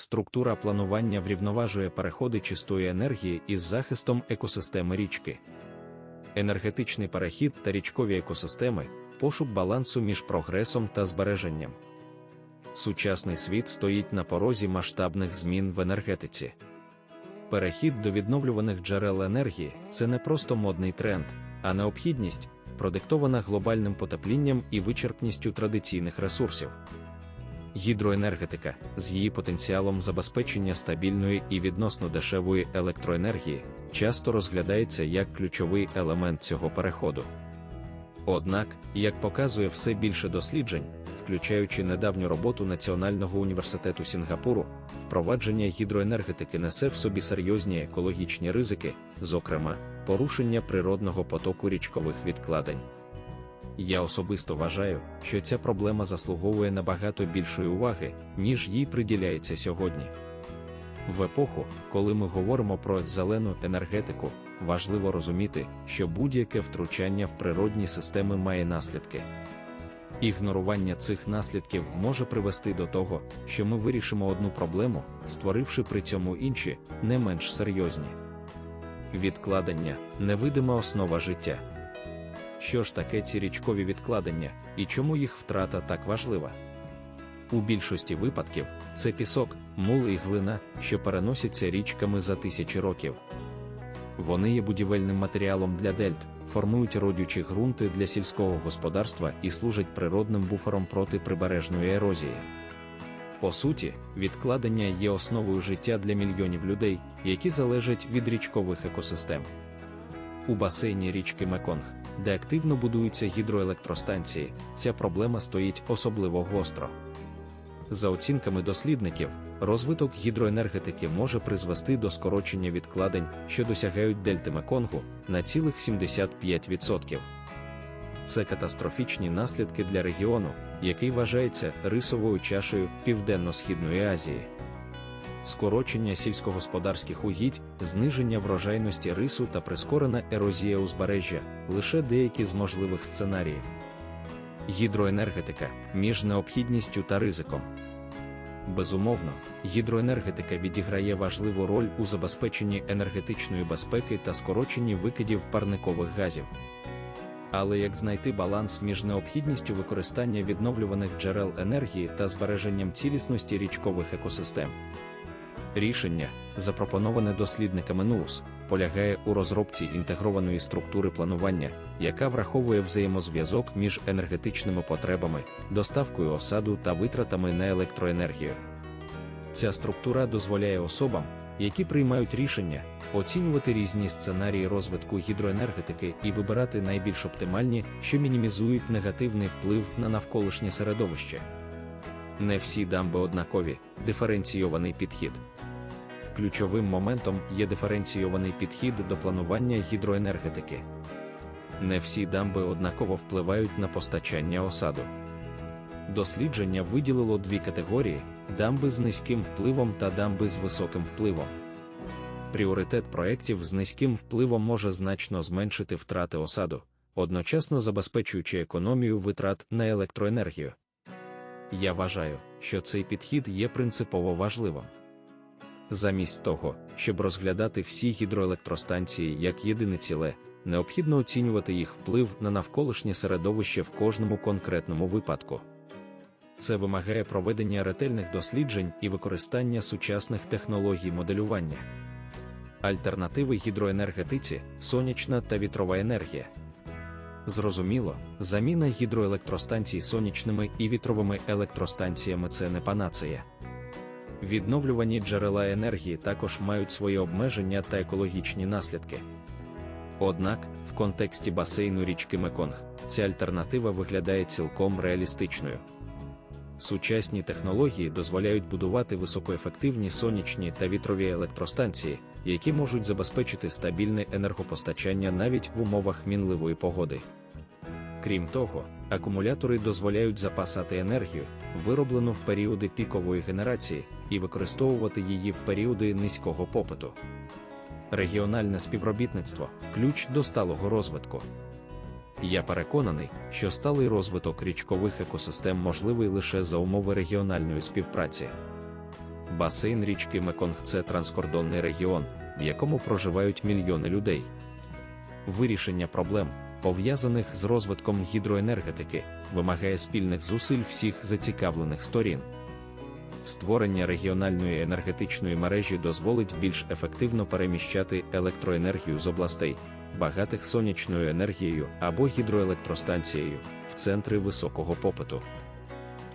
Структура планування врівноважує переходи чистої енергії із захистом екосистеми річки. Енергетичний перехід та річкові екосистеми пошук балансу між прогресом та збереженням. Сучасний світ стоїть на порозі масштабних змін в енергетиці. Перехід до відновлюваних джерел енергії це не просто модний тренд, а необхідність, продиктована глобальним потеплінням і вичерпністю традиційних ресурсів. Гідроенергетика з її потенціалом забезпечення стабільної і відносно дешевої електроенергії часто розглядається як ключовий елемент цього переходу. Однак, як показує все більше досліджень, включаючи недавню роботу Національного університету Сінгапуру, впровадження гідроенергетики несе в собі серйозні екологічні ризики, зокрема, порушення природного потоку річкових відкладень. Я особисто вважаю, що ця проблема заслуговує набагато більшої уваги, ніж їй приділяється сьогодні. В епоху, коли ми говоримо про зелену енергетику, важливо розуміти, що будь-яке втручання в природні системи має наслідки. Ігнорування цих наслідків може привести до того, що ми вирішимо одну проблему, створивши при цьому інші, не менш серйозні. Відкладення невидима основа життя. Що ж таке ці річкові відкладення і чому їх втрата так важлива? У більшості випадків це пісок, мул і глина, що переносяться річками за тисячі років. Вони є будівельним матеріалом для дельт, формують родючі ґрунти для сільського господарства і служать природним буфером проти прибережної ерозії. По суті, відкладення є основою життя для мільйонів людей, які залежать від річкових екосистем. У басейні річки Меконг, де активно будуються гідроелектростанції, ця проблема стоїть особливо гостро. За оцінками дослідників, розвиток гідроенергетики може призвести до скорочення відкладень, що досягають дельти Меконгу, на цілих 75%. Це катастрофічні наслідки для регіону, який вважається рисовою чашею Південно-Східної Азії. Скорочення сільськогосподарських угідь, зниження врожайності рису та прискорена ерозія узбережжя лише деякі з можливих сценаріїв. Гідроенергетика між необхідністю та ризиком. Безумовно, гідроенергетика відіграє важливу роль у забезпеченні енергетичної безпеки та скороченні викидів парникових газів. Але як знайти баланс між необхідністю використання відновлюваних джерел енергії та збереженням цілісності річкових екосистем? Рішення, запропоноване дослідниками НУС, полягає у розробці інтегрованої структури планування, яка враховує взаємозв'язок між енергетичними потребами, доставкою осаду та витратами на електроенергію. Ця структура дозволяє особам, які приймають рішення, оцінювати різні сценарії розвитку гідроенергетики і вибирати найбільш оптимальні, що мінімізують негативний вплив на навколишнє середовище. Не всі дамби однакові, диференційований підхід. Ключовим моментом є диференційований підхід до планування гідроенергетики. Не всі дамби однаково впливають на постачання осаду. Дослідження виділило дві категорії: дамби з низьким впливом та дамби з високим впливом. Пріоритет проєктів з низьким впливом може значно зменшити втрати осаду, одночасно забезпечуючи економію витрат на електроенергію. Я вважаю, що цей підхід є принципово важливим. Замість того, щоб розглядати всі гідроелектростанції як єдине ціле, необхідно оцінювати їх вплив на навколишнє середовище в кожному конкретному випадку. Це вимагає проведення ретельних досліджень і використання сучасних технологій моделювання. Альтернативи гідроенергетиці, сонячна та вітрова енергія. Зрозуміло, заміна гідроелектростанцій сонячними і вітровими електростанціями це не панацея. Відновлювані джерела енергії також мають свої обмеження та екологічні наслідки. Однак, в контексті басейну річки Меконг, ця альтернатива виглядає цілком реалістичною. Сучасні технології дозволяють будувати високоефективні сонячні та вітрові електростанції, які можуть забезпечити стабільне енергопостачання навіть в умовах мінливої погоди. Крім того, акумулятори дозволяють запасати енергію, вироблену в періоди пікової генерації, і використовувати її в періоди низького попиту. Регіональне співробітництво ключ до сталого розвитку. Я переконаний, що сталий розвиток річкових екосистем можливий лише за умови регіональної співпраці. Басейн річки Меконг це транскордонний регіон, в якому проживають мільйони людей. Вирішення проблем, пов'язаних з розвитком гідроенергетики, вимагає спільних зусиль всіх зацікавлених сторін. Створення регіональної енергетичної мережі дозволить більш ефективно переміщати електроенергію з областей, багатих сонячною енергією або гідроелектростанцією в центри високого попиту.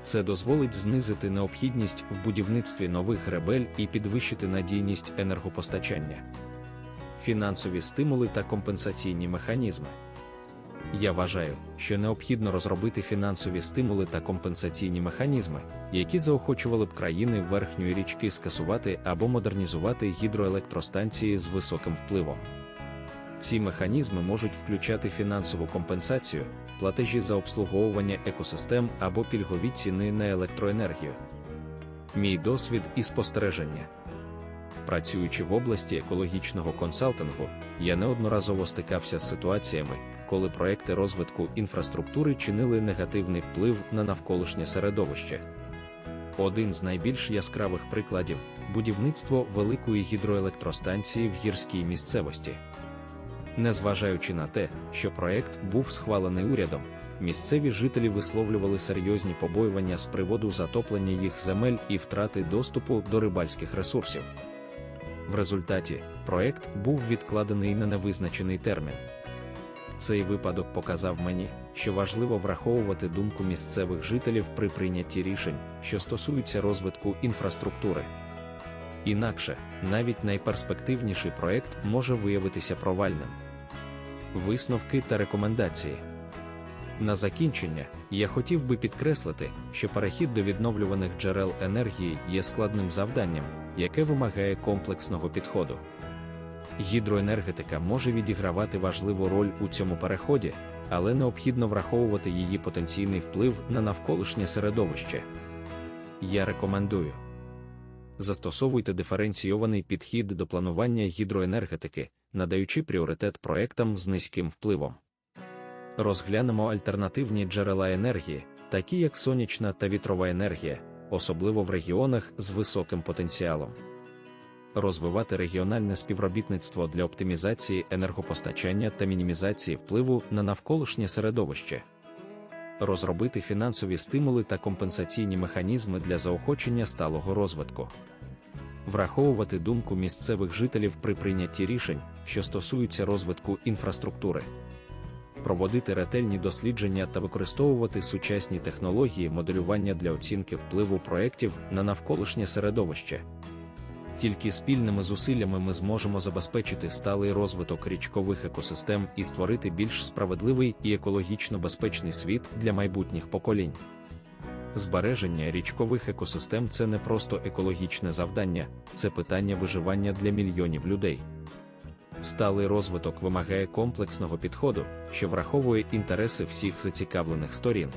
Це дозволить знизити необхідність в будівництві нових ребель і підвищити надійність енергопостачання, фінансові стимули та компенсаційні механізми. Я вважаю, що необхідно розробити фінансові стимули та компенсаційні механізми, які заохочували б країни верхньої річки скасувати або модернізувати гідроелектростанції з високим впливом. Ці механізми можуть включати фінансову компенсацію, платежі за обслуговування екосистем або пільгові ціни на електроенергію. Мій досвід і спостереження. Працюючи в області екологічного консалтингу, я неодноразово стикався з ситуаціями, коли проекти розвитку інфраструктури чинили негативний вплив на навколишнє середовище. Один з найбільш яскравих прикладів будівництво великої гідроелектростанції в гірській місцевості. Незважаючи на те, що проект був схвалений урядом, місцеві жителі висловлювали серйозні побоювання з приводу затоплення їх земель і втрати доступу до рибальських ресурсів. В результаті проект був відкладений на невизначений термін. Цей випадок показав мені, що важливо враховувати думку місцевих жителів при прийнятті рішень, що стосуються розвитку інфраструктури. Інакше, навіть найперспективніший проект може виявитися провальним. Висновки та рекомендації. На закінчення, я хотів би підкреслити, що перехід до відновлюваних джерел енергії є складним завданням, яке вимагає комплексного підходу. Гідроенергетика може відігравати важливу роль у цьому переході, але необхідно враховувати її потенційний вплив на навколишнє середовище. Я рекомендую. Застосовуйте диференційований підхід до планування гідроенергетики, надаючи пріоритет проектам з низьким впливом. Розглянемо альтернативні джерела енергії, такі як сонячна та вітрова енергія, особливо в регіонах з високим потенціалом. Розвивати регіональне співробітництво для оптимізації енергопостачання та мінімізації впливу на навколишнє середовище. Розробити фінансові стимули та компенсаційні механізми для заохочення сталого розвитку, враховувати думку місцевих жителів при прийнятті рішень, що стосуються розвитку інфраструктури, проводити ретельні дослідження та використовувати сучасні технології моделювання для оцінки впливу проєктів на навколишнє середовище. Тільки спільними зусиллями ми зможемо забезпечити сталий розвиток річкових екосистем і створити більш справедливий і екологічно безпечний світ для майбутніх поколінь. Збереження річкових екосистем це не просто екологічне завдання, це питання виживання для мільйонів людей. Сталий розвиток вимагає комплексного підходу, що враховує інтереси всіх зацікавлених сторін.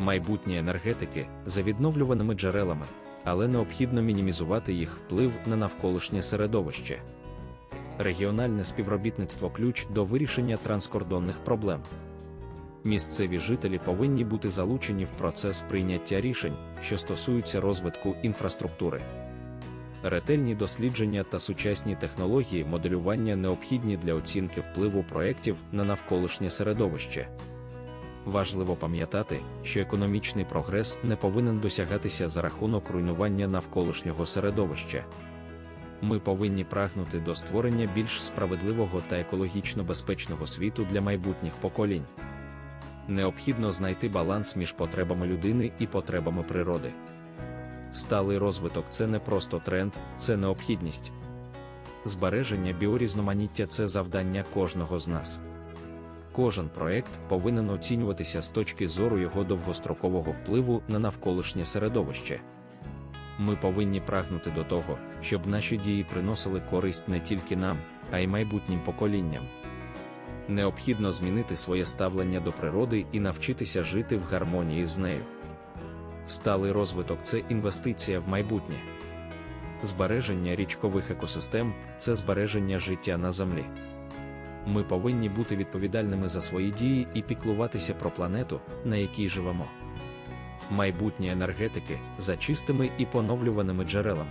Майбутнє енергетики за відновлюваними джерелами але необхідно мінімізувати їх вплив на навколишнє середовище. Регіональне співробітництво ключ до вирішення транскордонних проблем. Місцеві жителі повинні бути залучені в процес прийняття рішень, що стосуються розвитку інфраструктури. Ретельні дослідження та сучасні технології моделювання необхідні для оцінки впливу проєктів на навколишнє середовище. Важливо пам'ятати, що економічний прогрес не повинен досягатися за рахунок руйнування навколишнього середовища. Ми повинні прагнути до створення більш справедливого та екологічно безпечного світу для майбутніх поколінь. Необхідно знайти баланс між потребами людини і потребами природи. Сталий розвиток це не просто тренд, це необхідність. Збереження біорізноманіття це завдання кожного з нас. Кожен проект повинен оцінюватися з точки зору його довгострокового впливу на навколишнє середовище. Ми повинні прагнути до того, щоб наші дії приносили користь не тільки нам, а й майбутнім поколінням. Необхідно змінити своє ставлення до природи і навчитися жити в гармонії з нею. Сталий розвиток це інвестиція в майбутнє. Збереження річкових екосистем це збереження життя на землі. Ми повинні бути відповідальними за свої дії і піклуватися про планету, на якій живемо. майбутнє енергетики за чистими і поновлюваними джерелами.